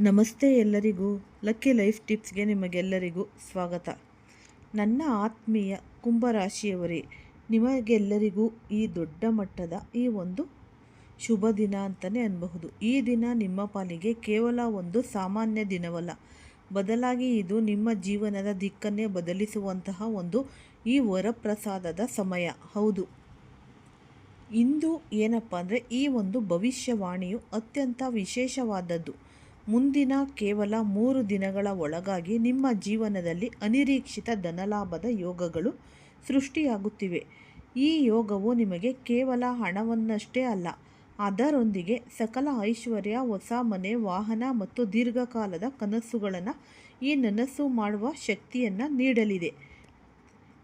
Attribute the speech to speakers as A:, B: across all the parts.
A: ನಮಸ್ತೆ ಎಲ್ಲರಿಗೂ, lucky life ಟಿಪ್ಸ್ಗೆ ನಿಮಗೆಲ್ಲರಿಗೂ ಸ್ವಾಗತ. ನನ್ನ ಆತ್ಮೀಯ ಕುಂಭರಾಶಿಯವರೇ, ನಿಮಗೆಲ್ಲರಿಗೂ ಈ ದೊಡ್ಡ ಮಟ್ಟದ ಈ ಒಂದು ಶುಭ ದಿನ ಅಂತಲೇ ಅನ್ಬಹುದು. ಈ ದಿನ ನಿಮ್ಮ ಪಾಲಿಗೆ ಕೇವಲ ಒಂದು ಸಾಮಾನ್ಯ ದಿನವಲ್ಲ. ಬದಲಾಗಿ ಇದು ನಿಮ್ಮ ಜೀವನದ ದಿಕ್ಕನ್ನೇ ಬದಲಿಸುವಂತಹ ಒಂದು ಈ ವರಪ್ರಸಾದದ ಸಮಯ. ಹೌದು. ಇಂದು ಏನಪ್ಪ ಅಂದರೆ ಈ ಒಂದು ಭವಿಷ್ಯವಾಣಿಯು ಅತ್ಯಂತ ವಿಶೇಷವಾದದ್ದು. ಮುಂದಿನ ಕೇವಲ ಮೂರು ದಿನಗಳ ಒಳಗಾಗಿ ನಿಮ್ಮ ಜೀವನದಲ್ಲಿ ಅನಿರೀಕ್ಷಿತ ಧನಲಾಭದ ಯೋಗಗಳು ಸೃಷ್ಟಿಯಾಗುತ್ತಿವೆ. ಈ ಯೋಗವು ನಿಮಗೆ ಕೇವಲ ಹಣವನ್ನಷ್ಟೇ ಅಲ್ಲ, ಅದರೊಂದಿಗೆ ಸಕಲ ಐಶ್ವರ್ಯ, ಹೊಸ ಮನೆ, ವಾಹನ ಮತ್ತು ದೀರ್ಘಕಾಲದ ಕನಸುಗಳನ್ನು ಈ ನನಸು ಮಾಡುವ ಶಕ್ತಿಯನ್ನು ನೀಡಲಿದೆ.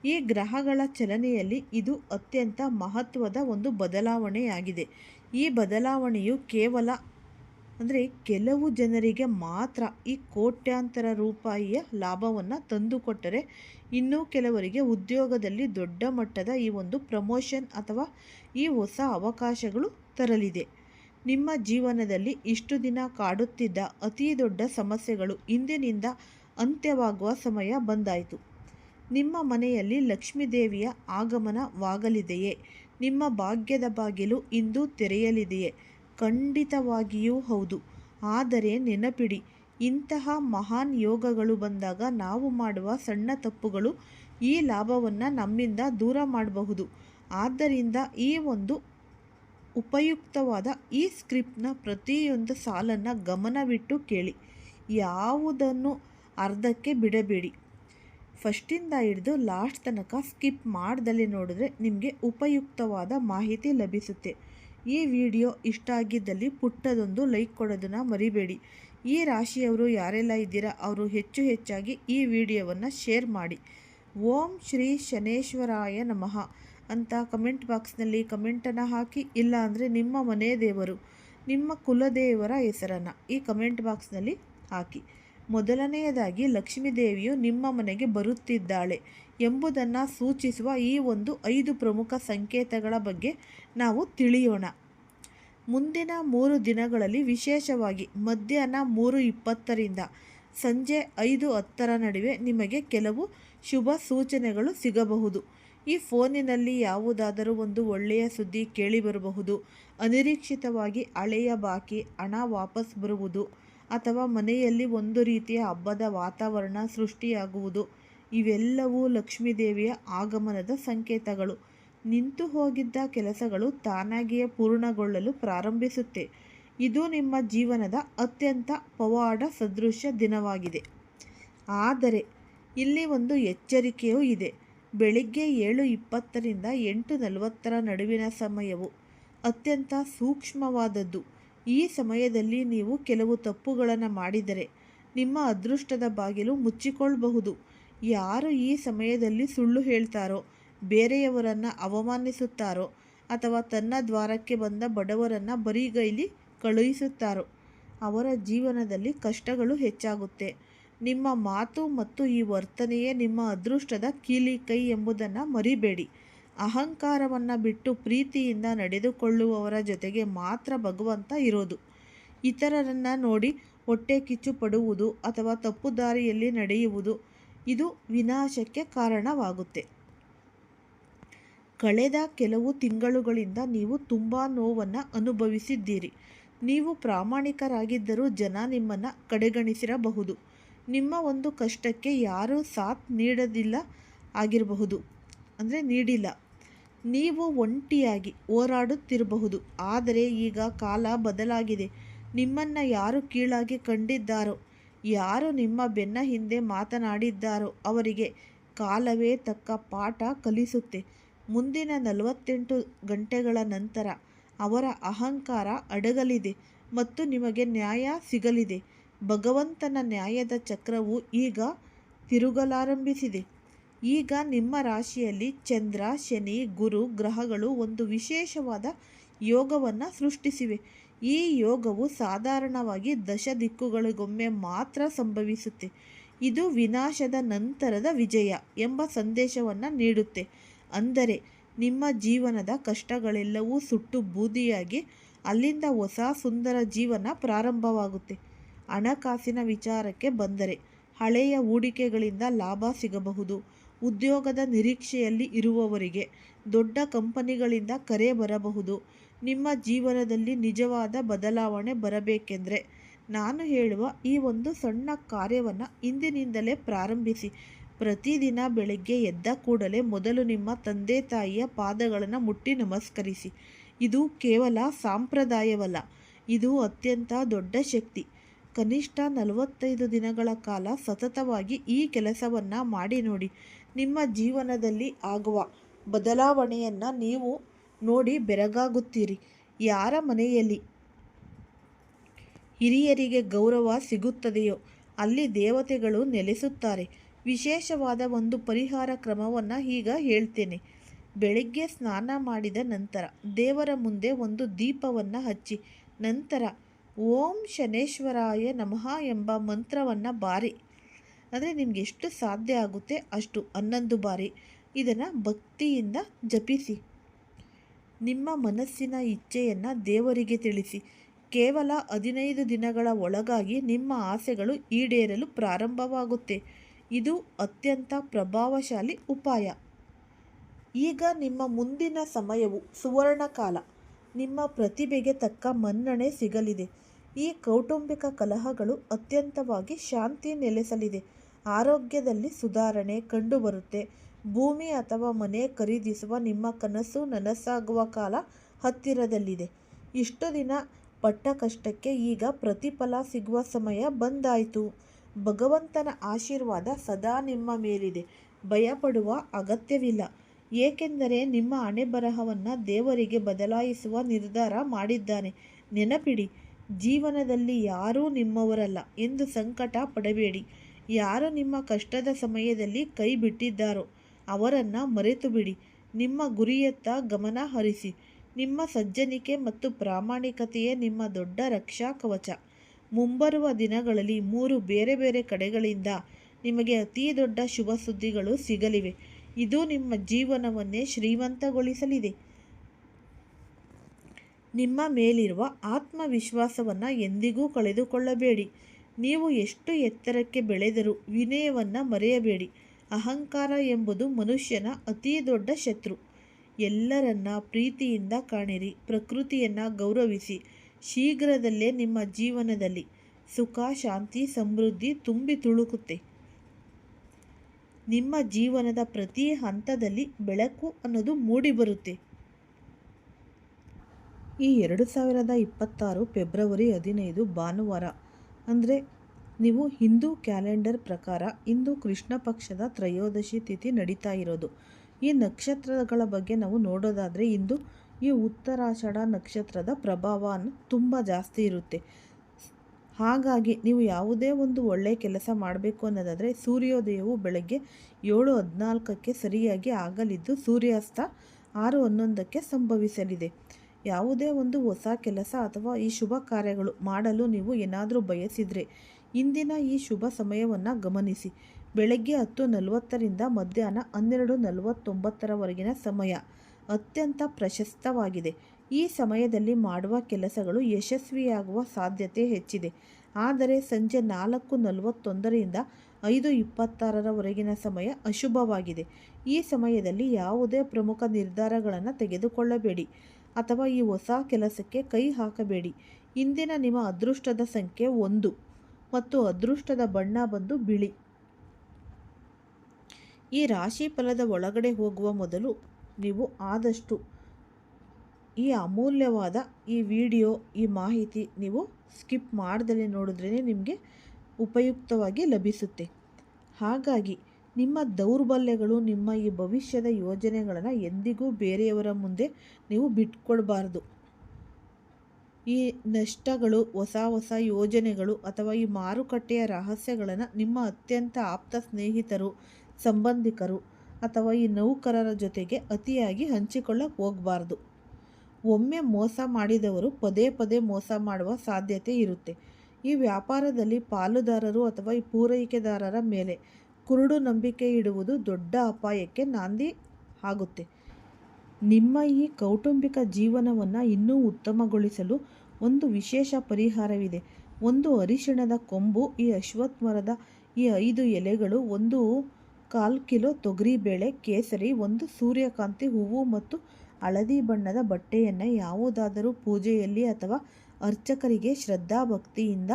A: ಈ ಗ್ರಹಗಳ ಚಲನೆಯಲ್ಲಿ ಇದು ಅತ್ಯಂತ ಮಹತ್ವದ ಒಂದು ಬದಲಾವಣೆಯಾಗಿದೆ. ಈ ಬದಲಾವಣೆಯು ಕೇವಲ ಅಂದರೆ ಕೆಲವು ಜನರಿಗೆ ಮಾತ್ರ ಈ ಕೋಟ್ಯಾಂತರ ರೂಪಾಯಿಯ ಲಾಭವನ್ನು ತಂದುಕೊಟ್ಟರೆ ಇನ್ನೂ ಕೆಲವರಿಗೆ ಉದ್ಯೋಗದಲ್ಲಿ ದೊಡ್ಡ ಮಟ್ಟದ ಈ ಒಂದು ಪ್ರಮೋಷನ್ ಅಥವಾ ಈ ಹೊಸ ಅವಕಾಶಗಳು ತರಲಿದೆ. ನಿಮ್ಮ ಜೀವನದಲ್ಲಿ ಇಷ್ಟು ದಿನ ಕಾಡುತ್ತಿದ್ದ ಅತಿ ದೊಡ್ಡ ಸಮಸ್ಯೆಗಳು ಇಂದಿನಿಂದ ಅಂತ್ಯವಾಗುವ ಸಮಯ ಬಂದಾಯಿತು. ನಿಮ್ಮ ಮನೆಯಲ್ಲಿ ಲಕ್ಷ್ಮೀದೇವಿಯ ಆಗಮನವಾಗಲಿದೆಯೇ? ನಿಮ್ಮ ಭಾಗ್ಯದ ಬಾಗಿಲು ಇಂದು ತೆರೆಯಲಿದೆಯೇ? ಖಂಡಿತವಾಗಿಯೂ ಹೌದು. ಆದರೆ ನೆನಪಿಡಿ, ಇಂತಹ ಮಹಾನ್ ಯೋಗಗಳು ಬಂದಾಗ ನಾವು ಮಾಡುವ ಸಣ್ಣ ತಪ್ಪುಗಳು ಈ ಲಾಭವನ್ನು ನಮ್ಮಿಂದ ದೂರ ಮಾಡಬಹುದು. ಆದ್ದರಿಂದ ಈ ಒಂದು ಉಪಯುಕ್ತವಾದ ಈ ಸ್ಕ್ರಿಪ್ಟ್ನ ಪ್ರತಿಯೊಂದು ಸಾಲನ್ನು ಗಮನವಿಟ್ಟು ಕೇಳಿ. ಯಾವುದನ್ನು ಅರ್ಧಕ್ಕೆ ಬಿಡಬೇಡಿ. ಫಸ್ಟಿಂದ ಹಿಡಿದು ಲಾಸ್ಟ್ ತನಕ ಸ್ಕಿಪ್ ಮಾಡ್ದಲ್ಲಿ ನೋಡಿದ್ರೆ ನಿಮಗೆ ಉಪಯುಕ್ತವಾದ ಮಾಹಿತಿ ಲಭಿಸುತ್ತೆ. ಈ ವಿಡಿಯೋ ಇಷ್ಟ ಆಗಿದ್ದಲ್ಲಿ ಪುಟ್ಟದೊಂದು ಲೈಕ್ ಕೊಡೋದನ್ನು ಮರಿಬೇಡಿ. ಈ ರಾಶಿಯವರು ಯಾರೆಲ್ಲ ಇದ್ದೀರಾ, ಅವರು ಹೆಚ್ಚು ಹೆಚ್ಚಾಗಿ ಈ ವಿಡಿಯೋವನ್ನು ಶೇರ್ ಮಾಡಿ. ಓಂ ಶ್ರೀ ಶನೇಶ್ವರಾಯ ನಮಃ ಅಂತ ಕಮೆಂಟ್ ಬಾಕ್ಸ್ನಲ್ಲಿ ಕಮೆಂಟನ್ನು ಹಾಕಿ ಇಲ್ಲ ಅಂದರೆ ನಿಮ್ಮ ಮನೆ ದೇವರು, ನಿಮ್ಮ ಕುಲದೇವರ ಹೆಸರನ್ನು ಈ ಕಮೆಂಟ್ ಬಾಕ್ಸ್ನಲ್ಲಿ ಹಾಕಿ. ಮೊದಲನೆಯದಾಗಿ ಲಕ್ಷ್ಮೀದೇವಿಯು ನಿಮ್ಮ ಮನೆಗೆ ಬರುತ್ತಿದ್ದಾಳೆ ಎಂಬುದನ್ನು ಸೂಚಿಸುವ ಈ ಒಂದು ಐದು ಪ್ರಮುಖ ಸಂಕೇತಗಳ ಬಗ್ಗೆ ನಾವು ತಿಳಿಯೋಣ. ಮುಂದಿನ ಮೂರು ದಿನಗಳಲ್ಲಿ ವಿಶೇಷವಾಗಿ ಮಧ್ಯಾಹ್ನ ಮೂರು ಇಪ್ಪತ್ತರಿಂದ ಸಂಜೆ ಐದು ಹತ್ತರ ನಡುವೆ ನಿಮಗೆ ಕೆಲವು ಶುಭ ಸೂಚನೆಗಳು ಸಿಗಬಹುದು. ಈ ಫೋನಿನಲ್ಲಿ ಯಾವುದಾದರೂ ಒಂದು ಒಳ್ಳೆಯ ಸುದ್ದಿ ಕೇಳಿಬರಬಹುದು ಅನಿರೀಕ್ಷಿತವಾಗಿ ಹಳೆಯ ಬಾಕಿ ಹಣ ವಾಪಸ್ ಬರುವುದು ಅಥವಾ ಮನೆಯಲ್ಲಿ ಒಂದು ರೀತಿಯ ಹಬ್ಬದ ವಾತಾವರಣ ಸೃಷ್ಟಿಯಾಗುವುದು. ಇವೆಲ್ಲವೂ ಲಕ್ಷ್ಮೀದೇವಿಯ ಆಗಮನದ ಸಂಕೇತಗಳು. ನಿಂತು ಹೋಗಿದ್ದ ಕೆಲಸಗಳು ತಾನಾಗಿಯೇ ಪೂರ್ಣಗೊಳ್ಳಲು ಪ್ರಾರಂಭಿಸುತ್ತೆ. ಇದು ನಿಮ್ಮ ಜೀವನದ ಅತ್ಯಂತ ಪವಾಡ ಸದೃಶ್ಯ ದಿನವಾಗಿದೆ. ಆದರೆ, ಇಲ್ಲಿ ಒಂದು ಎಚ್ಚರಿಕೆಯೂ ಇದೆ. ಬೆಳಿಗ್ಗೆ ಏಳು ಇಪ್ಪತ್ತರಿಂದ ಎಂಟು ನಲವತ್ತರ ನಡುವಿನ ಸಮಯವು ಅತ್ಯಂತ ಸೂಕ್ಷ್ಮವಾದದ್ದು. ಈ ಸಮಯದಲ್ಲಿ ನೀವು ಕೆಲವು ತಪ್ಪುಗಳನ್ನು ಮಾಡಿದರೆ ನಿಮ್ಮ ಅದೃಷ್ಟದ ಬಾಗಿಲು ಮುಚ್ಚಿಕೊಳ್ಳಬಹುದು. ಯಾರು ಈ ಸಮಯದಲ್ಲಿ ಸುಳ್ಳು ಹೇಳ್ತಾರೋ, ಬೇರೆಯವರನ್ನು ಅವಮಾನಿಸುತ್ತಾರೋ ಅಥವಾ ತನ್ನ ದ್ವಾರಕ್ಕೆ ಬಂದ ಬಡವರನ್ನು ಬರಿಗೈಲಿ ಕಳುಹಿಸುತ್ತಾರೋ, ಅವರ ಜೀವನದಲ್ಲಿ ಕಷ್ಟಗಳು ಹೆಚ್ಚಾಗುತ್ತೆ. ನಿಮ್ಮ ಮಾತು ಮತ್ತು ಈ ವರ್ತನೆಯೇ ನಿಮ್ಮ ಅದೃಷ್ಟದ ಕೀಲಿ ಕೈ ಎಂಬುದನ್ನು ಮರಿಬೇಡಿ. ಅಹಂಕಾರವನ್ನು ಬಿಟ್ಟು ಪ್ರೀತಿಯಿಂದ ನಡೆದುಕೊಳ್ಳುವವರ ಜೊತೆಗೆ ಮಾತ್ರ ಭಗವಂತ ಇರೋದು. ಇತರರನ್ನು ನೋಡಿ ಹೊಟ್ಟೆ ಕಿಚ್ಚು ಪಡುವುದು ಅಥವಾ ತಪ್ಪು ದಾರಿಯಲ್ಲಿ ನಡೆಯುವುದು ಇದು ವಿನಾಶಕ್ಕೆ ಕಾರಣವಾಗುತ್ತೆ. ಕಳೆದ ಕೆಲವು ತಿಂಗಳುಗಳಿಂದ ನೀವು ತುಂಬ ನೋವನ್ನು ಅನುಭವಿಸಿದ್ದೀರಿ. ನೀವು ಪ್ರಾಮಾಣಿಕರಾಗಿದ್ದರೂ ಜನ ನಿಮ್ಮನ್ನು ಕಡೆಗಣಿಸಿರಬಹುದು. ನಿಮ್ಮ ಒಂದು ಕಷ್ಟಕ್ಕೆ ಯಾರೂ ಸಾಥ್ ನೀಡದಿಲ್ಲ, ಆಗಿರಬಹುದು. ಅಂದರೆ ನೀಡಿಲ್ಲ. ನೀವು ಒಂಟಿಯಾಗಿ ಹೋರಾಡುತ್ತಿರಬಹುದು. ಆದರೆ ಈಗ ಕಾಲ ಬದಲಾಗಿದೆ. ನಿಮ್ಮನ್ನು ಯಾರು ಕೀಳಾಗಿ ಕಂಡಿದ್ದಾರೋ, ಯಾರು ನಿಮ್ಮ ಬೆನ್ನ ಹಿಂದೆ ಮಾತನಾಡಿದ್ದಾರೋ ಅವರಿಗೆ ಕಾಲವೇ ತಕ್ಕ ಪಾಠ ಕಲಿಸುತ್ತೆ. ಮುಂದಿನ ನಲವತ್ತೆಂಟು ಗಂಟೆಗಳ ನಂತರ ಅವರ ಅಹಂಕಾರ ಅಡಗಲಿದೆ ಮತ್ತು ನಿಮಗೆ ನ್ಯಾಯ ಸಿಗಲಿದೆ. ಭಗವಂತನ ನ್ಯಾಯದ ಚಕ್ರವು ಈಗ ತಿರುಗಲಾರಂಭಿಸಿದೆ. ಈಗ ನಿಮ್ಮ ರಾಶಿಯಲ್ಲಿ ಚಂದ್ರ, ಶನಿ, ಗುರು ಗ್ರಹಗಳು ಒಂದು ವಿಶೇಷವಾದ ಯೋಗವನ್ನು ಸೃಷ್ಟಿಸಿವೆ. ಈ ಯೋಗವು ಸಾಧಾರಣವಾಗಿ ದಶ ದಿಕ್ಕುಗಳಿಗೊಮ್ಮೆ ಮಾತ್ರ ಸಂಭವಿಸುತ್ತೆ. ಇದು ವಿನಾಶದ ನಂತರದ ವಿಜಯ ಎಂಬ ಸಂದೇಶವನ್ನು ನೀಡುತ್ತೆ. ಅಂದರೆ ನಿಮ್ಮ ಜೀವನದ ಕಷ್ಟಗಳೆಲ್ಲವೂ ಸುಟ್ಟು ಬೂದಿಯಾಗಿ ಅಲ್ಲಿಂದ ಹೊಸ ಸುಂದರ ಜೀವನ ಪ್ರಾರಂಭವಾಗುತ್ತೆ. ಹಣಕಾಸಿನ ವಿಚಾರಕ್ಕೆ ಬಂದರೆ ಹಳೆಯ ಹೂಡಿಕೆಗಳಿಂದ ಲಾಭ ಸಿಗಬಹುದು. ಉದ್ಯೋಗದ ನಿರೀಕ್ಷೆಯಲ್ಲಿ ಇರುವವರಿಗೆ ದೊಡ್ಡ ಕಂಪನಿಗಳಿಂದ ಕರೆ ಬರಬಹುದು. ನಿಮ್ಮ ಜೀವನದಲ್ಲಿ ನಿಜವಾದ ಬದಲಾವಣೆ ಬರಬೇಕೆಂದರೆ ನಾನು ಹೇಳುವ ಈ ಒಂದು ಸಣ್ಣ ಕಾರ್ಯವನ್ನು ಇಂದಿನಿಂದಲೇ ಪ್ರಾರಂಭಿಸಿ. ಪ್ರತಿದಿನ ಬೆಳಗ್ಗೆ ಎದ್ದ ಕೂಡಲೇ ಮೊದಲು ನಿಮ್ಮ ತಂದೆ ತಾಯಿಯ ಪಾದಗಳನ್ನು ಮುಟ್ಟಿ ನಮಸ್ಕರಿಸಿ. ಇದು ಕೇವಲ ಸಾಂಪ್ರದಾಯವಲ್ಲ, ಇದು ಅತ್ಯಂತ ದೊಡ್ಡ ಶಕ್ತಿ. ಕನಿಷ್ಠ ನಲವತ್ತೈದು ದಿನಗಳ ಕಾಲ ಸತತವಾಗಿ ಈ ಕೆಲಸವನ್ನು ಮಾಡಿ ನೋಡಿ. ನಿಮ್ಮ ಜೀವನದಲ್ಲಿ ಆಗುವ ಬದಲಾವಣೆಯನ್ನು ನೀವು ನೋಡಿ ಬೆರಗಾಗುತ್ತೀರಿ. ಯಾರ ಮನೆಯಲ್ಲಿ ಹಿರಿಯರಿಗೆ ಗೌರವ ಸಿಗುತ್ತದೆಯೋ, ಅಲ್ಲಿ ದೇವತೆಗಳು ನೆಲೆಸುತ್ತಾರೆ. ವಿಶೇಷವಾದ ಒಂದು ಪರಿಹಾರ ಕ್ರಮವನ್ನು ಈಗ ಹೇಳ್ತೇನೆ. ಬೆಳಿಗ್ಗೆ ಸ್ನಾನ ಮಾಡಿದ ನಂತರ ದೇವರ ಮುಂದೆ ಒಂದು ದೀಪವನ್ನು ಹಚ್ಚಿ, ನಂತರ ಓಂ ಶನೇಶ್ವರಾಯ ನಮಃ ಎಂಬ ಮಂತ್ರವನ್ನು ಬಾರಿ. ಅಂದರೆ ನಿಮ್ಗೆ ಎಷ್ಟು ಸಾಧ್ಯ ಆಗುತ್ತೆ ಅಷ್ಟು ಹನ್ನೊಂದು ಬಾರಿ ಇದನ್ನು ಭಕ್ತಿಯಿಂದ ಜಪಿಸಿ. ನಿಮ್ಮ ಮನಸ್ಸಿನ ಇಚ್ಛೆಯನ್ನು ದೇವರಿಗೆ ತಿಳಿಸಿ. ಕೇವಲ ಹದಿನೈದು ದಿನಗಳ ಒಳಗಾಗಿ ನಿಮ್ಮ ಆಸೆಗಳು ಈಡೇರಲು ಪ್ರಾರಂಭವಾಗುತ್ತೆ. ಇದು ಅತ್ಯಂತ ಪ್ರಭಾವಶಾಲಿ ಉಪಾಯ. ಈಗ ನಿಮ್ಮ ಮುಂದಿನ ಸಮಯವು ಸುವರ್ಣ ಕಾಲ ನಿಮ್ಮ ಪ್ರತಿಭೆಗೆ ತಕ್ಕ ಮನ್ನಣೆ ಸಿಗಲಿದೆ. ಈ ಕೌಟುಂಬಿಕ ಕಲಹಗಳು ಅತ್ಯಂತವಾಗಿ ಶಾಂತಿ ನೆಲೆಸಲಿದೆ. ಆರೋಗ್ಯದಲ್ಲಿ ಸುಧಾರಣೆ ಕಂಡುಬರುತ್ತೆ. ಭೂಮಿ ಅಥವಾ ಮನೆ ಖರೀದಿಸುವ ನಿಮ್ಮ ಕನಸು ನನಸಾಗುವ ಕಾಲ ಹತ್ತಿರದಲ್ಲಿದೆ. ಇಷ್ಟು ದಿನ ಪಟ್ಟ ಕಷ್ಟಕ್ಕೆ ಈಗ ಪ್ರತಿಫಲ ಸಿಗುವ ಸಮಯ ಬಂದಾಯಿತು. ಭಗವಂತನ ಆಶೀರ್ವಾದ ಸದಾ ನಿಮ್ಮ ಮೇಲಿದೆ. ಭಯಪಡುವ ಅಗತ್ಯವಿಲ್ಲ. ಏಕೆಂದರೆ ನಿಮ್ಮ ಹಣೆ ಬರಹವನ್ನು ದೇವರಿಗೆ ಬದಲಾಯಿಸುವ ನಿರ್ಧಾರ ಮಾಡಿದ್ದಾನೆ. ನೆನಪಿಡಿ ಜೀವನದಲ್ಲಿ ಯಾರೂ ನಿಮ್ಮವರಲ್ಲ ಎಂದು ಸಂಕಟ ಪಡಬೇಡಿ. ಯಾರು ನಿಮ್ಮ ಕಷ್ಟದ ಸಮಯದಲ್ಲಿ ಕೈ ಬಿಟ್ಟಿದ್ದಾರೋ ಅವರನ್ನು ಮರೆತು ಬಿಡಿ ನಿಮ್ಮ ಗುರಿಯತ್ತ ಗಮನ ಹರಿಸಿ. ನಿಮ್ಮ ಸಜ್ಜನಿಕೆ ಮತ್ತು ಪ್ರಾಮಾಣಿಕತೆಯೇ ನಿಮ್ಮ ದೊಡ್ಡ ರಕ್ಷಾ ಕವಚ. ಮುಂಬರುವ ದಿನಗಳಲ್ಲಿ ಮೂರು ಬೇರೆ ಬೇರೆ ಕಡೆಗಳಿಂದ ನಿಮಗೆ ಅತೀ ದೊಡ್ಡ ಶುಭ ಸುದ್ದಿಗಳು ಸಿಗಲಿವೆ. ಇದು ನಿಮ್ಮ ಜೀವನವನ್ನೇ ಶ್ರೀಮಂತಗೊಳಿಸಲಿದೆ. ನಿಮ್ಮ ಮೇಲಿರುವ ಆತ್ಮವಿಶ್ವಾಸವನ್ನು ಎಂದಿಗೂ ಕಳೆದುಕೊಳ್ಳಬೇಡಿ. ನೀವು ಎಷ್ಟು ಎತ್ತರಕ್ಕೆ ಬೆಳೆದರೂ ವಿನಯವನ್ನು ಮರೆಯಬೇಡಿ. ಅಹಂಕಾರ ಎಂಬುದು ಮನುಷ್ಯನ ಅತೀ ದೊಡ್ಡ ಶತ್ರು. ಎಲ್ಲರನ್ನ ಪ್ರೀತಿಯಿಂದ ಕಾಣಿರಿ, ಪ್ರಕೃತಿಯನ್ನು ಗೌರವಿಸಿ. ಶೀಘ್ರದಲ್ಲೇ ನಿಮ್ಮ ಜೀವನದಲ್ಲಿ ಸುಖ, ಶಾಂತಿ, ಸಮೃದ್ಧಿ ತುಂಬಿ ತುಳುಕುತ್ತೆ. ನಿಮ್ಮ ಜೀವನದ ಪ್ರತಿ ಹಂತದಲ್ಲಿ ಬೆಳಕು ಅನ್ನೋದು ಮೂಡಿಬರುತ್ತೆ. ಈ ಎರಡು ಸಾವಿರದ ಇಪ್ಪತ್ತಾರು ಫೆಬ್ರವರಿ ಹದಿನೈದು ಭಾನುವಾರ, ಅಂದರೆ ನೀವು ಹಿಂದೂ ಕ್ಯಾಲೆಂಡರ್ ಪ್ರಕಾರ ಇಂದು ಕೃಷ್ಣ ಪಕ್ಷದ ತ್ರಯೋದಶಿ ತಿಥಿ ನಡೀತಾ ಇರೋದು. ಈ ನಕ್ಷತ್ರಗಳ ಬಗ್ಗೆ ನಾವು ನೋಡೋದಾದರೆ ಇಂದು ಈ ಉತ್ತರಾಷಾಢ ನಕ್ಷತ್ರದ ಪ್ರಭಾವ ತುಂಬ ಜಾಸ್ತಿ ಇರುತ್ತೆ. ಹಾಗಾಗಿ ನೀವು ಯಾವುದೇ ಒಂದು ಒಳ್ಳೆಯ ಕೆಲಸ ಮಾಡಬೇಕು ಅನ್ನೋದಾದರೆ ಸೂರ್ಯೋದಯವು ಬೆಳಗ್ಗೆ ಏಳು ಹದಿನಾಲ್ಕಕ್ಕೆ ಸರಿಯಾಗಿ ಆಗಲಿದ್ದು ಸೂರ್ಯಾಸ್ತ ಆರು ಹನ್ನೊಂದಕ್ಕೆ ಸಂಭವಿಸಲಿದೆ. ಯಾವುದೇ ಒಂದು ಹೊಸ ಕೆಲಸ ಅಥವಾ ಈ ಶುಭ ಕಾರ್ಯಗಳು ಮಾಡಲು ನೀವು ಏನಾದರೂ ಬಯಸಿದರೆ ಇಂದಿನ ಈ ಶುಭ ಸಮಯವನ್ನು ಗಮನಿಸಿ. ಬೆಳಗ್ಗೆ ಹತ್ತು ನಲವತ್ತರಿಂದ ಮಧ್ಯಾಹ್ನ ಹನ್ನೆರಡು ನಲವತ್ತೊಂಬತ್ತರವರೆಗಿನ ಸಮಯ ಅತ್ಯಂತ ಪ್ರಶಸ್ತವಾಗಿದೆ. ಈ ಸಮಯದಲ್ಲಿ ಮಾಡುವ ಕೆಲಸಗಳು ಯಶಸ್ವಿಯಾಗುವ ಸಾಧ್ಯತೆ ಹೆಚ್ಚಿದೆ. ಆದರೆ ಸಂಜೆ ನಾಲ್ಕು ನಲವತ್ತೊಂದರಿಂದ ಐದು ಇಪ್ಪತ್ತಾರರವರೆಗಿನ ಸಮಯ ಅಶುಭವಾಗಿದೆ. ಈ ಸಮಯದಲ್ಲಿ ಯಾವುದೇ ಪ್ರಮುಖ ನಿರ್ಧಾರಗಳನ್ನು ತೆಗೆದುಕೊಳ್ಳಬೇಡಿ. ಅಥವಾ ಈ ಹೊಸ ಕೆಲಸಕ್ಕೆ ಕೈ ಹಾಕಬೇಡಿ. ಇಂದಿನ ನಿಮ್ಮ ಅದೃಷ್ಟದ ಸಂಖ್ಯೆ ಒಂದು ಮತ್ತು ಅದೃಷ್ಟದ ಬಣ್ಣ ಬಂದು ಬಿಳಿ. ಈ ರಾಶಿ ಫಲದ ಒಳಗಡೆ ಹೋಗುವ ಮೊದಲು ನೀವು ಆದಷ್ಟು ಈ ಅಮೂಲ್ಯವಾದ ಈ ವಿಡಿಯೋ, ಈ ಮಾಹಿತಿ ನೀವು ಸ್ಕಿಪ್ ಮಾಡ್ದಲೇ ನೋಡಿದ್ರೇ ನಿಮಗೆ ಉಪಯುಕ್ತವಾಗಿ ಲಭಿಸುತ್ತೆ. ಹಾಗಾಗಿ ನಿಮ್ಮ ದೌರ್ಬಲ್ಯಗಳು, ನಿಮ್ಮ ಈ ಭವಿಷ್ಯದ ಯೋಜನೆಗಳನ್ನು ಎಂದಿಗೂ ಬೇರೆಯವರ ಮುಂದೆ ನೀವು ಬಿಟ್ಕೊಡ್ಬಾರ್ದು. ಈ ನಷ್ಟಗಳು, ಹೊಸ ಹೊಸ ಯೋಜನೆಗಳು ಅಥವಾ ಈ ಮಾರುಕಟ್ಟೆಯ ರಹಸ್ಯಗಳನ್ನು ನಿಮ್ಮ ಅತ್ಯಂತ ಆಪ್ತ ಸ್ನೇಹಿತರು, ಸಂಬಂಧಿಕರು ಅಥವಾ ಈ ನೌಕರರ ಜೊತೆಗೆ ಅತಿಯಾಗಿ ಹಂಚಿಕೊಳ್ಳಕ್ಕೆ ಹೋಗಬಾರ್ದು. ಒಮ್ಮೆ ಮೋಸ ಮಾಡಿದವರು ಪದೇ ಪದೇ ಮೋಸ ಮಾಡುವ ಸಾಧ್ಯತೆ ಇರುತ್ತೆ. ಈ ವ್ಯಾಪಾರದಲ್ಲಿ ಪಾಲುದಾರರು ಅಥವಾ ಈ ಪೂರೈಕೆದಾರರ ಮೇಲೆ ಕುರುಡು ನಂಬಿಕೆ ಇಡುವುದು ದೊಡ್ಡ ಅಪಾಯಕ್ಕೆ ನಾಂದಿ ಆಗುತ್ತೆ. ನಿಮ್ಮ ಈ ಕೌಟುಂಬಿಕ ಜೀವನವನ್ನು ಇನ್ನೂ ಉತ್ತಮಗೊಳಿಸಲು ಒಂದು ವಿಶೇಷ ಪರಿಹಾರವಿದೆ. ಒಂದು ಅರಿಶಿಣದ ಕೊಂಬು, ಈ ಅಶ್ವತ್ಥ ಮರದ ಈ ಐದು ಎಲೆಗಳು, ಒಂದು ಕಾಲು ಕಿಲೋ ತೊಗರಿಬೇಳೆ ಕೇಸರಿ, ಒಂದು ಸೂರ್ಯಕಾಂತಿ ಹೂವು ಮತ್ತು ಹಳದಿ ಬಣ್ಣದ ಬಟ್ಟೆಯನ್ನು ಯಾವುದಾದರೂ ಪೂಜೆಯಲ್ಲಿ ಅಥವಾ ಅರ್ಚಕರಿಗೆ ಶ್ರದ್ಧಾಭಕ್ತಿಯಿಂದ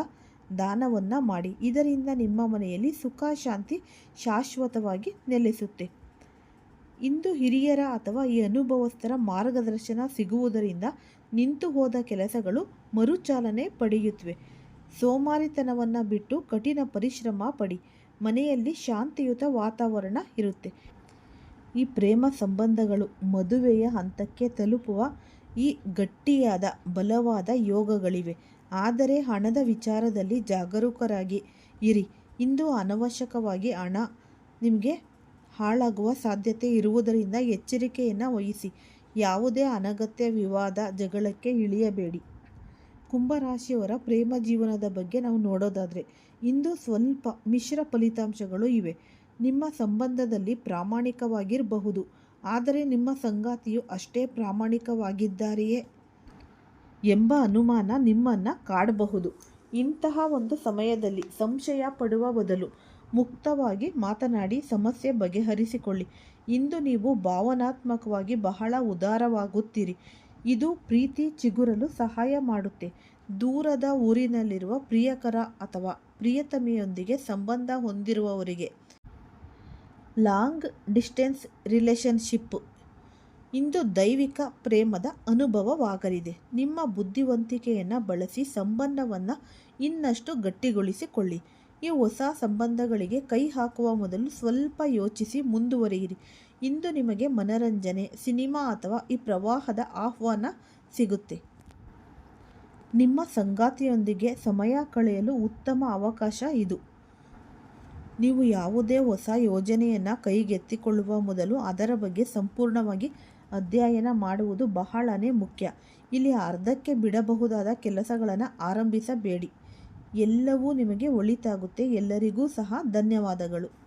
A: ದಾನವನ್ನು ಮಾಡಿ. ಇದರಿಂದ ನಿಮ್ಮ ಮನೆಯಲ್ಲಿ ಸುಖ ಶಾಂತಿ ಶಾಶ್ವತವಾಗಿ ನೆಲೆಸುತ್ತೆ. ಇಂದು ಹಿರಿಯರ ಅಥವಾ ಈ ಅನುಭವಸ್ಥರ ಮಾರ್ಗದರ್ಶನ ಸಿಗುವುದರಿಂದ ನಿಂತು ಹೋದ ಕೆಲಸಗಳು ಮರುಚಾಲನೆ ಪಡೆಯುತ್ತವೆ ಸೋಮಾರಿತನವನ್ನು ಬಿಟ್ಟು ಕಠಿಣ ಪರಿಶ್ರಮ ಪಡಿ. ಮನೆಯಲ್ಲಿ ಶಾಂತಿಯುತ ವಾತಾವರಣ ಇರುತ್ತೆ. ಈ ಪ್ರೇಮ ಸಂಬಂಧಗಳು ಮದುವೆಯ ಹಂತಕ್ಕೆ ತಲುಪುವ ಈ ಗಟ್ಟಿಯಾದ, ಬಲವಾದ ಯೋಗಗಳಿವೆ. ಆದರೆ ಹಣದ ವಿಚಾರದಲ್ಲಿ ಜಾಗರೂಕರಾಗಿ ಇರಿ. ಇಂದು ಅನವಶ್ಯಕವಾಗಿ ಹಣ ನಿಮಗೆ ಹಾಳಾಗುವ ಸಾಧ್ಯತೆ ಇರುವುದರಿಂದ ಎಚ್ಚರಿಕೆಯನ್ನು ವಹಿಸಿ. ಯಾವುದೇ ಅನಗತ್ಯ ವಿವಾದ ಜಗಳಕ್ಕೆ ಇಳಿಯಬೇಡಿ. ಕುಂಭರಾಶಿಯವರ ಪ್ರೇಮ ಜೀವನದ ಬಗ್ಗೆ ನಾವು ನೋಡೋದಾದರೆ, ಇಂದು ಸ್ವಲ್ಪ ಮಿಶ್ರ ಫಲಿತಾಂಶಗಳು ಇವೆ. ನಿಮ್ಮ ಸಂಬಂಧದಲ್ಲಿ ಪ್ರಾಮಾಣಿಕವಾಗಿರಬಹುದು. ಆದರೆ ನಿಮ್ಮ ಸಂಗಾತಿಯು ಅಷ್ಟೇ ಪ್ರಾಮಾಣಿಕವಾಗಿದ್ದಾರೆಯೇ? ಎಂಬ ಅನುಮಾನ ನಿಮ್ಮನ್ನು ಕಾಡಬಹುದು. ಇಂತಹ ಒಂದು ಸಮಯದಲ್ಲಿ ಸಂಶಯ ಪಡುವ ಬದಲು ಮುಕ್ತವಾಗಿ ಮಾತನಾಡಿ ಸಮಸ್ಯೆ ಬಗೆಹರಿಸಿಕೊಳ್ಳಿ. ಇಂದು ನೀವು ಭಾವನಾತ್ಮಕವಾಗಿ ಬಹಳ ಉದಾರವಾಗುತ್ತೀರಿ. ಇದು ಪ್ರೀತಿ ಚಿಗುರಲು ಸಹಾಯ ಮಾಡುತ್ತೆ. ದೂರದ ಊರಿನಲ್ಲಿರುವ ಪ್ರಿಯಕರ ಅಥವಾ ಪ್ರಿಯತಮೆಯೊಂದಿಗೆ ಸಂಬಂಧ ಹೊಂದಿರುವವರಿಗೆ ಲಾಂಗ್ ಡಿಸ್ಟೆನ್ಸ್ ರಿಲೇಷನ್ಶಿಪ್ ಇಂದು ದೈವಿಕ ಪ್ರೇಮದ ಅನುಭವವಾಗಲಿದೆ. ನಿಮ್ಮ ಬುದ್ಧಿವಂತಿಕೆಯನ್ನು ಬಳಸಿ ಸಂಬಂಧವನ್ನು ಇನ್ನಷ್ಟು ಗಟ್ಟಿಗೊಳಿಸಿಕೊಳ್ಳಿ. ಈ ಹೊಸ ಸಂಬಂಧಗಳಿಗೆ ಕೈ ಹಾಕುವ ಮೊದಲು ಸ್ವಲ್ಪ ಯೋಚಿಸಿ ಮುಂದುವರಿಯಿರಿ. ಇಂದು ನಿಮಗೆ ಮನರಂಜನೆ, ಸಿನಿಮಾ ಅಥವಾ ಈ ಪ್ರವಾಹದ ಆಹ್ವಾನ ಸಿಗುತ್ತೆ. ನಿಮ್ಮ ಸಂಗಾತಿಯೊಂದಿಗೆ ಸಮಯ ಕಳೆಯಲು ಉತ್ತಮ ಅವಕಾಶ ಇದು. ನೀವು ಯಾವುದೇ ಹೊಸ ಯೋಜನೆಯನ್ನು ಕೈಗೆತ್ತಿಕೊಳ್ಳುವ ಮೊದಲು ಅದರ ಬಗ್ಗೆ ಸಂಪೂರ್ಣವಾಗಿ ಅಧ್ಯಯನ ಮಾಡುವುದು ಬಹಳನೇ ಮುಖ್ಯ. ಇಲ್ಲಿ ಅರ್ಧಕ್ಕೆ ಬಿಡಬಹುದಾದ ಕೆಲಸಗಳನ್ನು ಆರಂಭಿಸಬೇಡಿ. ಎಲ್ಲವೂ ನಿಮಗೆ ಒಳಿತಾಗುತ್ತೆ. ಎಲ್ಲರಿಗೂ ಸಹ ಧನ್ಯವಾದಗಳು.